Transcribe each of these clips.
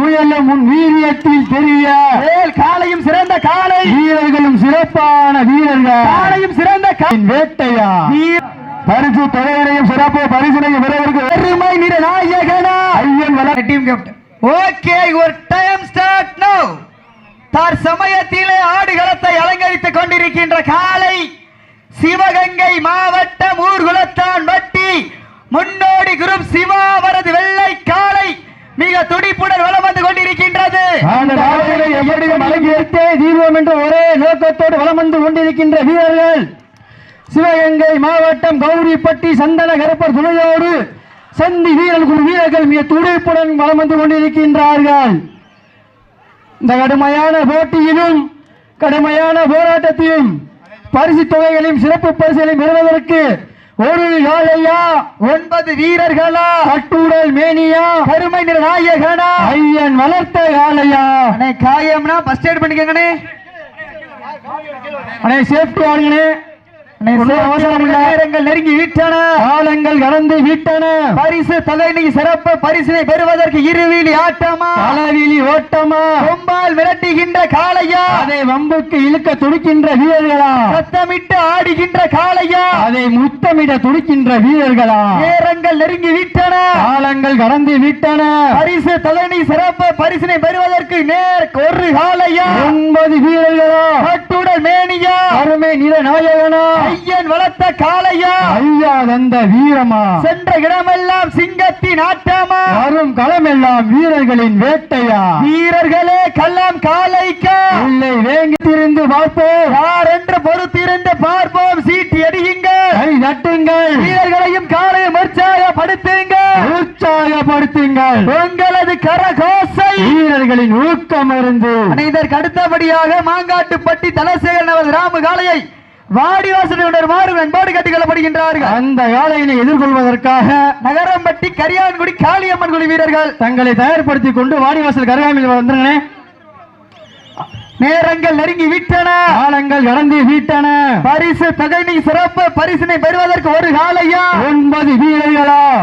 முயலும் உன் வீரியத்தில் தெரிய காலையும் சிறந்த காலை. வீரர்களும் சிறப்பான வீரர்கள். காலையும் சிறந்த வேட்டையா? பரிசு தொகையினையும் சிறப்பு பரிசினையும் பெறுவதற்கு பெருமை நிற நாயகனா. ஐயன் team captain okay your time start now தார் சமயத்திலே ஆடுகளத்தை அலங்கரித்துக் கொண்டிருக்கின்ற காலை சிவகங்கை மாவட்டம் ஊர்குலத்தான் வட்டி முன்னோடி குரூப் சிவா அவரது வெள்ளை காலை மிக துடிப்புடன் வலம் வந்து கொண்டிருக்கின்றது அந்த நாடுகளை எப்படியும் அடங்கியிருத்தே தீர்வோம் என்ற ஒரே நோக்கத்தோடு வலம் வந்து கொண்டிருக்கின்ற வீரர்கள் சிவகங்கை மாவட்டம் கௌரிப்பட்டி சந்தன கருப்பர் துணையோடு சந்தி வீரர் குழு வீரர்கள் மிக துடிப்புடன் வலம் வந்து கொண்டிருக்கின்றார்கள். இந்த கடுமையான போட்டியிலும் கடுமையான போராட்டத்திலும் பரிசு தொகைகளையும் சிறப்பு பரிசுகளையும் பெறுவதற்கு ஒரு காலையா ஒன்பது வீரர்களா? கட்டுடல் மேனியா? கருமை நாயகனா? ஐயன் வளர்த்த காலையா அண்ணே காயம்னா ஃபர்ஸ்ட் எய்ட் பண்ணிக்கங்கண்ணே. அண்ணே சேஃப்டி ஆடுங்கண்ணே நேரங்கள் நெருங்கி விட்டன. காலங்கள் கடந்து விட்டன. பரிசு தொகை சிறப்பு பரிசினை பெறுவதற்கு இருவிழி ஆட்டமா? அளவிலி ஓட்டமா? கொம்பால் மிரட்டுகின்ற காளையா? அதை வம்புக்கு இழுக்க துடிக்கின்ற வீரர்களா? சத்தமிட்டு ஆடுகின்ற காளையா? அதை முத்தமிட துடிக்கின்ற வீரர்களா? நேரங்கள் நெருங்கி விட்டன. காலங்கள் கடந்து விட்டன. பரிசு தொகை சிறப்பு பரிசினை பெறுவதற்கு நேர் ஒரு காளையா? ஒன்பது வீரர்களா? கட்டுடல் மேனியா? அருமை நாயகனா? ஐயன் வளர்த்த காளையா? ஐயா தந்த வீரமா? சென்ற இடமெல்லாம் சிங்கத்தின் ஆட்டமா? வரும் களமெல்லாம் வீரர்களின் வேட்டையா? வீரர்களே கல்லாம் காளைக்கா? இல்லை வேங்கித்திருந்து பார்ப்போம். யார் என்று பொறுத்திருந்து பார்ப்போம். சீட்டி அடியுங்கள். கை தட்டுங்கள். வீரர்களையும் காலையும் உற்சாகப்படுத்துங்கள். உற்சாகப்படுத்துங்கள். உங்களது கரகோசை. வீரர்களின் ஊக்கம் இருந்து இதற்கு அடுத்தபடியாக மாங்காட்டுப்பட்டி தலசேகரன் அவரது ராமு காளையை வாடிவாசலுடன் மாறு அன்போடு கட்டிக்கொள்ளப்படுகின்றார்கள் அந்த காலையினை எதிர்கொள்வதற்காக நகரம்பட்டி கரியான்குடி காளியம்மன் குழு வீரர்கள். தங்களை தயார்படுத்திக் கொண்டு வாடிவாசல் கருகாமில் வந்துருங்கண்ணே நேரங்கள் நெருங்கி விட்டன. காலங்கள் கடந்து வீட்டன. பரிசு தொகை சிறப்பு பரிசினை பெறுவதற்கு ஒரு காலையா? ஒன்பது வீரர்களா?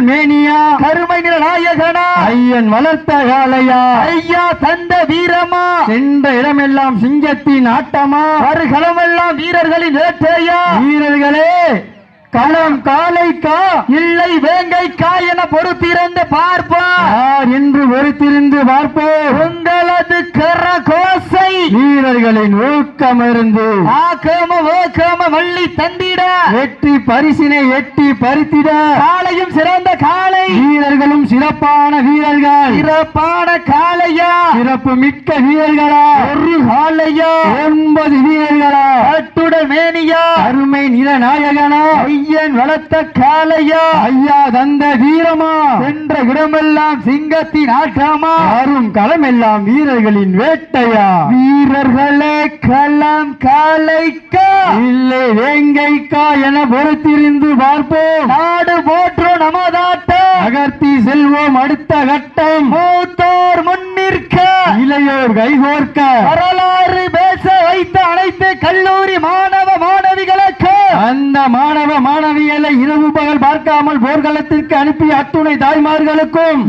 கட்டுடல் மேனியா. கருமை நிற நாயகனா. ஐயன் வளர்த்த காலையா ஐயா தந்த வீரமா. சென்ற இடமெல்லாம் சிங்கத்தின் ஆட்டமா. வருகளமெல்லாம் வீரர்களின் வேட்டையா வீரர்களே களம் காலைக்கா? இல்லை வேங்கைக்கா என பொறுத்திருந்து பார்ப்போம். யார் என்று ஒருத்திருந்து பார்ப்போம். உங்களது கரகோசை. வீரர்களின் ஊக்கம் இருந்து ஆக்கம ஓக்கம வள்ளி தந்திட. வெற்றி பரிசினை எட்டி பறித்திட. காளையும் சிறந்த காளை. வீரர்களும் சிறப்பான வீரர்கள். சிறப்பான காளையா. சிறப்பு மிக்க வீரர்களா. ஒரு காளையா. ஒன்பது வீரர்களா. கட்டுடல் மேனியா அருமை நிலநாயகனா. ஐயன் வளர்த்த காளையா? ஐயா தந்த வீரமா? சென்ற இடமெல்லாம் சிங்கத்தின் ஆட்டமா வரும் களமெல்லாம் வீரர்களின் வேட்டையா? வீரர்களே களம் காளைக்கா? இல்லை வேங்கைக்கா என பொறுத்திருந்து பார்ப்போம். நாடு போற்றும் நமதாட்டம் நகர்த்தி செல்வோம் அடுத்த கட்டம். மூத்தோர் முன்னிற்க. இளையோர் கைகோர்க்க. வரலாறு பேச வைத்த அனைத்து கல்லூரி மாணவ மாணவிகளுக்கு அந்த மாணவ மாணவியலை இரவு பகல் பார்க்காமல் போர்க்களத்திற்கு அனுப்பிய அத்துணை தாய்மார்களுக்கும்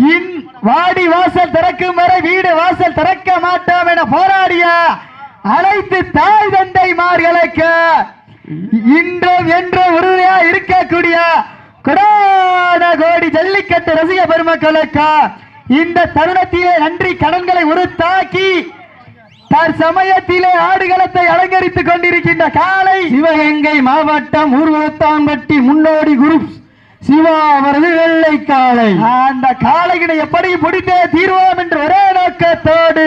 வாடி வாசல் திறக்கும் வரை வீடு வாசல் திறக்க மாட்டோம் என போராடிய அனைத்து தாய் தந்தைமார்களுக்கு இன்றும் என்றும் உறுதியா இருக்கக்கூடிய கொடான கோடி ஜல்லிக்கட்டு ரசிக பெருமக்களுக்கு இந்த தருணத்திலே நன்றி கடன்களை உருத்தாக்கி தற்சமயத்திலே ஆடுகளத்தை அலங்கரித்துக் கொண்டிருக்கின்ற காலை சிவகங்கை மாவட்டம் ஊர்வலத்தான்பட்டி முன்னோடி குரூப் சிவா அவரது வெள்ளை காளை. அந்த காளையினை எப்படி பிடித்தே தீர்வோம் என்று ஒரே நோக்கத்தோடு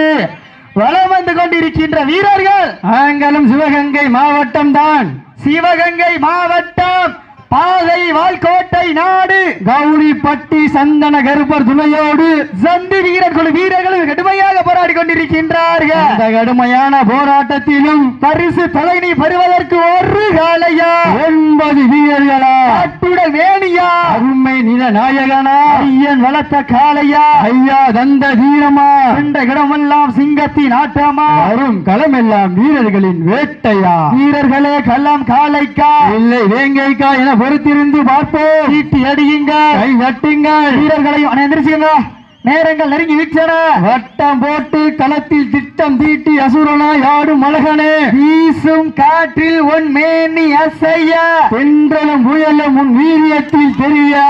வளம் வந்து கொண்டிருக்கின்ற வீரர்கள். நாங்களும் சிவகங்கை மாவட்டம் தான். சிவகங்கை மாவட்டம். பாதை வால்கோட்டை நாடு. கௌரிப்பட்டி சந்தன கருப்பர் துணையோடு சந்தி வீரர் குழு வீரர்கள் கடுமையாக போராடி கொண்டிருக்கின்றார்கள். இந்த கடுமையான போராட்டத்திலும் பரிசு தலைமை பெறுவதற்கு ஒரு காலையா ஒன்பது வீரர்களா? அட்டுடல் வேணியா அருமை நிலநாயகனா ஐயன் வளர்த்த காளையா? ஐயா தந்த வீரமா? இந்த இடமெல்லாம் சிங்கத்தின் ஆட்டமா? வரும் களமெல்லாம் வீரர்களின் வேட்டையா? வீரர்களே கல்லாம் காளைக்கா? இல்லை வேங்கைக்கா என பொறுத்திருந்து பார்ப்போம். சீட்டி அடியுங்கள். கை தட்டுங்கள் வீரர்களையும் அண்ணே, எந்திரிச்சுக்கங்க நேரங்கள் நெருங்கி விட்டன வட்டம் போட்டு களத்தில் திட்டம் தீட்டி அசுரனாய் ஆடும் அழகனே. வீசும் காற்றில் உன் மேனி அசைய. தென்றலும் புயலும் உன் வீரியத்தில் தெரிய.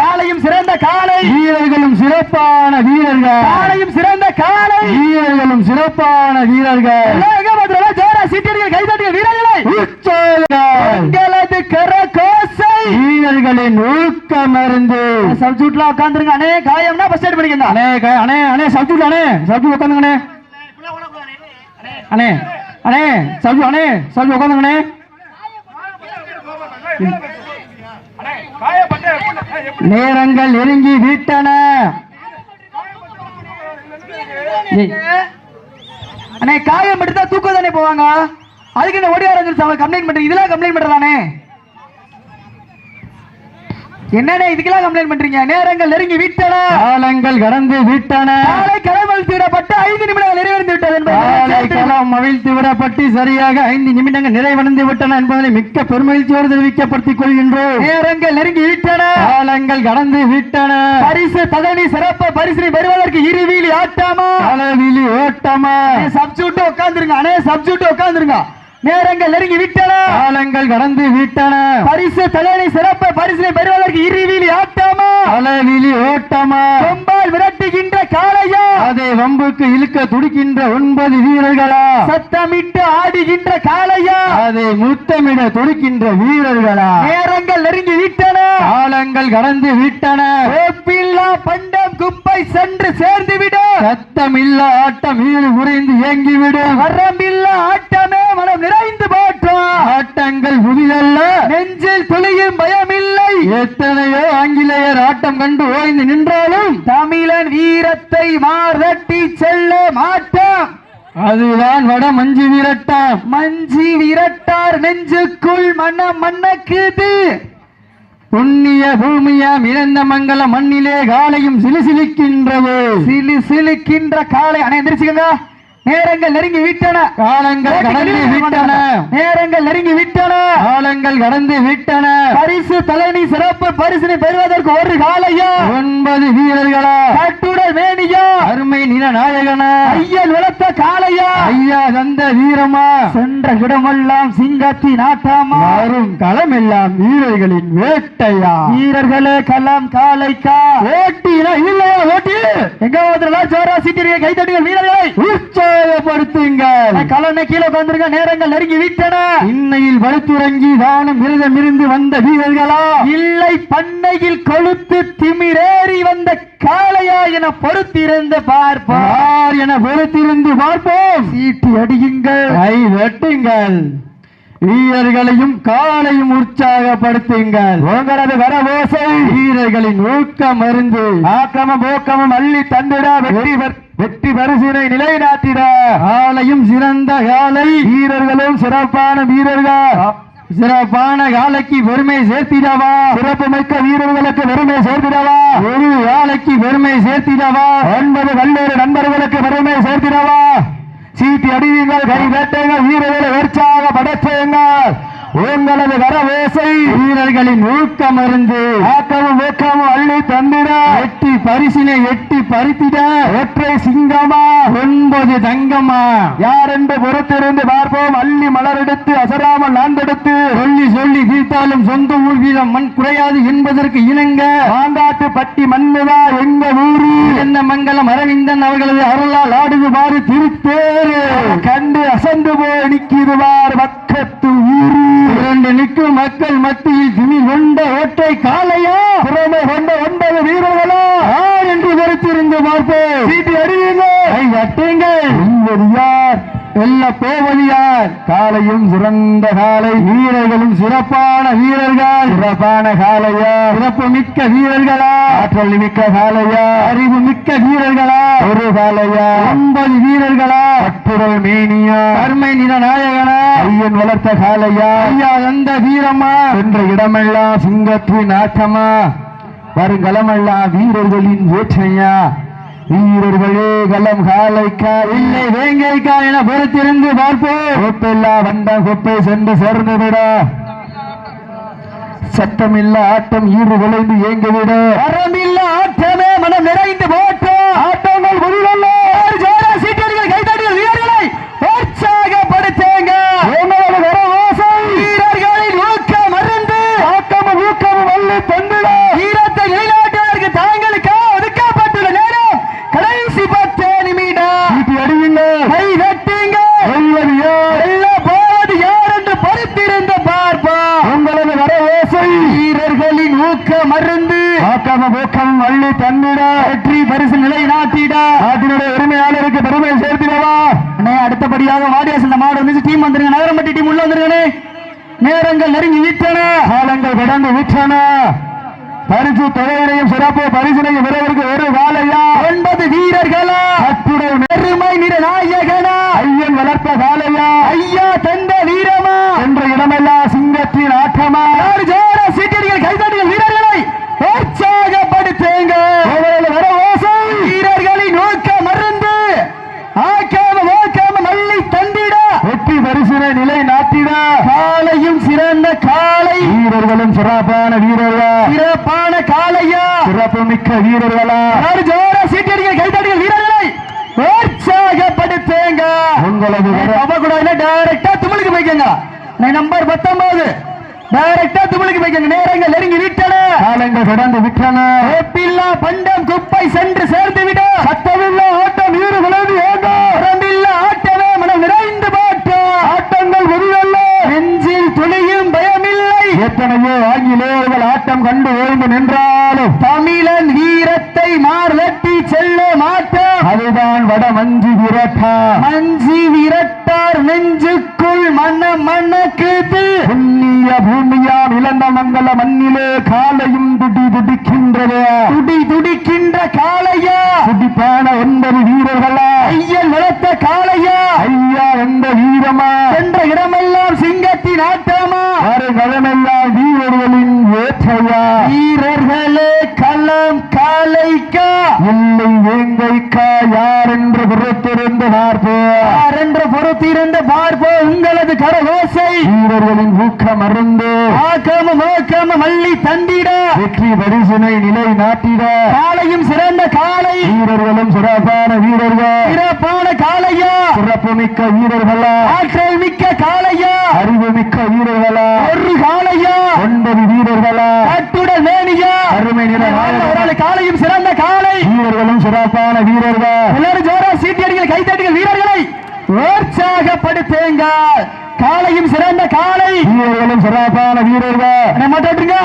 காலையும் சிறந்த காலை. வீரர்களும் சிறப்பான வீரர்கள். காலையும் சிறந்த காலை. வீரர்களும் சிறப்பான வீரர்கள். பாத்துறா ஜோரா சீட்டியடிகள் கைதட்டிய வீரர்களை. உங்களது கரகோசை வீரர்களின் ஊக்கமருந்து. சப்ஜூட்ல உட்காந்துருங்க அண்ணே. காயம்னா ஃபர்ஸ்ட் எய்ட் பண்ணிக்கங்க அண்ணே க- அண்ணே அண்ணே சப்ஜூட் அண்ணே. சப்ஜூட் உட்காந்துங்க அண்ணே. அண்ணே அண்ணே சப்ஜூ அண்ணே சப்ஜூ உட்காந்துங்க நேரங்கள் நெருங்கி விட்டன. அண்ணே காயம் எடுத்தா தூக்கம் தானே போவாங்க? அதுக்கு என்ன ஓடி ஆரம்பிச்சு அவங்க கம்ப்ளைண்ட் பண்றீங்க? இதெல்லாம் கம்ப்ளைண்ட் பண்றதானே என்னண்ணே இதுக்கெல்லாம் கம்ப்ளைண்ட் பண்றீங்க? நேரங்கள் நெருங்கி விட்டன. காலங்கள் கடந்து விட்டன. காலை கடவுள் தீடப்பட்டு ஐந்து நிமிடங்கள் நிறைவடைந்து விட்டது காலை களம் அவிழ்த்து விடப்பட்டு சரியாக ஐந்து நிமிடங்கள் நிறைவடைந்து விட்டன என்பதனை மிக்க பெருமகிழ்ச்சியோடு தெரிவிக்கப்படுத்திக் கொள்கின்றோம். நேரங்கள் நெருங்கி விட்டன. காலங்கள் கடந்து விட்டன. பரிசு தகனி சிறப்பு பரிசினை பெறுவதற்கு இருவீலி ஆட்டாமா களவிலி ஓட்டமா? சப்ஜூட்டு உட்காந்துருங்க அண்ணே சப்ஜூட்டு உட்காந்துருங்க நேரங்கள் நெருங்கி விட்டன. காலங்கள் கடந்து விட்டன. பரிசு தலைவனை சிறப்பு பரிசினை பெறுவதற்கு இருவீலி ஆட்டாமா? களவிலி ஓட்டமா? கொம்பால் விரட்டுகின்ற காளையா? அதை வம்புக்கு இழுக்க துடிக்கின்ற ஒன்பது வீரர்களா? சத்தமிட்டு ஆடுகின்ற காளையா? அதை முத்தமிட துடிக்கின்ற வீரர்களா? நேரங்கள் நெருங்கி விட்டன. காலங்கள் கடந்து விட்டன. ஓப்பில்லா பண்டம் குப்பை சென்று சேர்ந்து விட சத்தமில்ல ஆட்டம் ஈடு குறைந்து இயங்கிவிடும். வரம்பில்லா ஆட்டமே மனம் நிறைந்து போற்றோம் ஆட்டங்கள் புதிதல்ல. நெஞ்சில் துளியும் பயமில்லை. எத்தனையோ ஆங்கிலேயர் ஆட்டம் கண்டு ஓய்ந்து நின்றாலும் தமிழன் வீரத்தை மாரட்டி செல்ல மாட்டோம் அதுதான் வட மஞ்சு விரட்டம். மஞ்சி விரட்டார் நெஞ்சுக்குள் மன மன்னக்குது. புண்ணிய பூமியாம் இழந்த மங்கல மண்ணிலே காலையும் சிலுசிலுக்கின்றது. சிலு சிலுக்கின்ற காலை. அணை எந்திரிச்சுக்கங்க. நேரங்கள் நெருங்கி விட்டன. காலங்கள் கடந்து விட்டன. நேரங்கள் நெருங்கி விட்டன. காலங்கள் கடந்து விட்டன. பரிசு தலைனி சிறப்பு பரிசினை பெறுவதற்கு ஒரு காலையா? ஒன்பது வீரர்களா? கட்டுடல் மேனியா? அருமை நிலநாயகனா ஐயன் வளர்த்த காளையா? ஐயா தந்த வீரமா? சென்ற இடமெல்லாம் சிங்கத்தின் ஆட்டாமா வரும் களமெல்லாம் வீரர்களின் வேட்டையா? வீரர்களே களம் காளைக்கா? ஓட்டினா இல்லையா ஓட்டி எங்க ஜோரா சீட்டிய கைத்தட்டுகள் வீரர்களை. உற்சாகப்படுத்துங்கள் கலனை கீழே உட்கார்ந்திருக்க நேரங்கள் நெருங்கி விட்டன. இன்னையில் படுத்துறங்கி தானும் விரதமிருந்து வந்த வீரர்களா? இல்லை பண்ணையில் கொழுத்து திமிரேறி வந்த காளையா என பொறுத்திருந்து பார்ப்போம். யார் என பொறுத்திருந்து பார்ப்போம். சீட்டி அடியுங்கள். கை வெட்டுங்கள். வீரர்களையும் காலையும் உற்சாகப்படுத்துங்கள். உங்களது வரவோசை. வீரர்களின் ஊக்கம் மருந்து ஆக்கமும் போக்கமும் அள்ளி தந்திட. வெற்றி பெற்- வெற்றி பரிசினை நிலைநாட்டிட. காலையும் சிறந்த காலை. வீரர்களும் சிறப்பான வீரர்கள். சிறப்பான காலைக்கு பெருமை சேர்த்திடவா. சிறப்பு மிக்க வீரர்களுக்கு பெருமை சேர்த்திடவா. ஒரு காலைக்கு பெருமை சேர்த்திடவா. ஒன்பது வல்லூர் நண்பர்களுக்கு பெருமை சேர்த்திடவா. சீட்டி அடியுங்கள் கை வேட்டுங்கள் வீரர்களை உற்சாக படைத்துங்கள் உங்களது வரவேசை வீரர்களின் ஊக்கம் இருந்து ஆக்கமும் வேக்கமும் அள்ளி தந்திட. எட்டி பரிசினை எட்டி பறித்திட. ஒற்றை சிங்கமா? ஒன்பது தங்கமா? யார் என்று பொறுத்திருந்து பார்ப்போம். அள்ளி மலரெடுத்து அசராமல் ஆண்டெடுத்து சொல்லி சொல்லி தீர்த்தாலும் சொந்த ஊர் வீதம் மண் குறையாது என்பதற்கு இணங்க. மாங்காட்டு பட்டி மண்ணுதா எங்க ஊரு? என்ன மங்கலம் அரவிந்தன் அவர்களது அருளால் ஆடுது பாரு திருத்தேரு. கண்டு அசந்து போய் நிற்கிதுவார் பக்கத்து ஊரு. இரண்டு நிற்கும் மக்கள் மத்தியில் திமி கொண்ட ஒற்றை காலையா திறமை கொண்ட ஒன்பது வீரர்களா யார் என்று பொறுத்திருந்து பார்ப்போம் சீட்டி அறியுங்கள் கை தட்டுங்கள் என்பது யார் வெல்ல போவது காலையும் சிறந்த காலை வீரர்களும் சிறப்பான வீரர்கள். சிறப்பான காலையா சிறப்பு மிக்க வீரர்களா. ஆற்றல் மிக்க காலையா அறிவு மிக்க வீரர்களா. ஒரு காலையா ஒன்பது வீரர்களா. கட்டுடல் மேனியா. கர்மை நில நாயகனா. ஐயன் வளர்த்த காலையா ஐயா எந்த வீரமா. என்ற இடமெல்லாம் சிங்கத்தின் ஆட்டமா. வருங்களமெல்லாம் வீரர்களின் வேற்றையா வீரர்களே களம் காலைக்கா இல்லை வேங்கைக்கா என பொறுத்திருந்து பார்ப்போம். கொப்பெல்லா வந்த கொப்பை சென்று சேர்ந்து விட சத்தமில்ல ஆட்டம் ஈறு விளைந்து ஏங்க விட வரமில்ல ஆட்டமே மனம் நிறைந்து போட்டோம் ஆட்டங்கள் முடிவல்ல ஜோரா சீட்டடிகள் கைதடிகள் வீரர்களை உற்சாகப்படுத்துங்க எங்களது வர ஓசை வீரர்களின் ஊக்கம் மருந்து ஆக்கமும் ஊக்கமும் வல்லி தந்திட வீரத்தை நிலைநாட்டுவதற்கு தாங்களுக்கு ஒதுக்கப்பட்டுள்ள நேரம் கடைசி பத்து நிமிடம் ஈட்டி அடியுங்கள் கை தட்டுங்க வெல்வது யார் வெல்ல போவது யார் என்று பொறுத்திருந்து பார்ப்போம் உங்களது வர ஓசை வீரர்களின் ஊக்கம் மருந்து ஆக்கமும் ஊக்கமும் வள்ளி தந்திட வெற்றி பரிசு நிலைநாட்டிட நாட்டினுடைய உரிமையாளருக்கு பெருமை சேர்த்திடவா அண்ணே அடுத்தபடியாக வாடியாஸ் இந்த மாடு வந்து டீம் வந்துருங்க நகரம்பட்டி டீம் உள்ள வந்துருங்கனே நேரங்கள் நெருங்கி விட்டன காலங்கள் கடந்து விட்டன பரிசு தொகையினையும் சிறப்பு பரிசினையும் விரைவிற்கு ஒரு காலையா ஒன்பது வீரர்களா? அத்துடைய பெருமை நிற நாயகனா? ஐயன் வளர்த்த காலையா ஐயா தந்த வீரமா? என்ற இடமெல்லாம் சிங்கத்தின் ஆட்டமா? சீட்டடிகள் கைதாடிகள் வீரர்களை உற்சாகப்படுத்துங்க அவர்கள் வர ஓசை வீரர்களின் ஊக்க மருந்து ஆக்காம ஓக்காம மல்லி தந்திட வெற்றி பரிசினை நிலை நாட்டிட காலையும் சிறந்த காலை வீரர்களும் சிறப்பான வீரர்களா சிறப்பான காலையா சிறப்பு மிக்க வீரர்களா யாரு ஜோர சீட்டடிகள் கைதடிகள் வீரர்களை உற்சாகப்படுத்துங்க உங்களது வர அவ கூட நம்பர் பத்தொன்பது. டைரக்டா நேரங்கள் நெருங்கி விட்டன காலங்கள் கடந்து விட்டன. ஓப்பில்லா பண்டம் குப்பை சென்று சேர்ந்து விட சத்தமில்ல ஆட்டம் வீறு விளைவு ஏங்க. உடம்பில்லா ஆட்டமே மனம் நிறைந்து போட்டோம் ஆட்டங்கள் முடிவல்ல நெஞ்சில் துளியும் பயமில்லை. எத்தனையோ ஆங்கிலேயர்கள் ஆட்டம் கண்டு ஓய்ந்து நின்றாலும். தமிழன் வீரத்தை மார்லட்டி செல்ல மாட்டோம் அதுதான் வட மஞ்சு விரட்டா மஞ்சி விரட்டார் நெஞ்சுக்குள் மன மணக்குது புண்ணிய பூமியாம் இழந்த மங்கல மண்ணிலே காலையும் துடி துடிக்கின்றது. துடி துடிக்கின்ற காளையா. துடிப்பான ஒன்பது வீரர்களா. ஐயன் வளர்த்த காளையா. ஐயா எந்த வீரமா. சென்ற இடமெல்லாம் சிங்கத்தின் ஆட்டமா. வருகளமெல்லாம் வீரர்களின் ஏற்றையா வீரர்களே களம் காளைக்கா. இல்லை வேங்கைக்கா யார் என்று புறத்திருந்து பார்ப்போம். யார் என்ற பொறுத்திருந்த பார்ப்போம். வீரர்களின் ஊக்கம் அருந்து. ஆக்காம மோக்காம மல்லி தந்திட. வெற்றி பரிசினை நிலை நாட்டிட. காளையும் சிறந்த காளை. வீரர்களும் சிறப்பான வீரர்கள். சிறப்பான காளையா. சிறப்பு மிக்க வீரர்களா. ஆற்றல் மிக்க காளையா. அறிவு மிக்க வீரர்களா. ஒரு காளையா. ஒன்பது வீரர்களா. கட்டுடல் மேனியா. அருமை ஆளு காளையும் சிறந்த காளை. வீரர்களும் சிறப்பான வீரர்கள். எல்லாரும் ஜோரா சீட்டியடிகள் கைத்தடிகள் வீரர்களை. உற்சாகப்படுத்துங்க காளையும் சிறந்த காளை. வீரர்களும் சிறப்பான வீரர்கள். மாட்டாட்டுங்க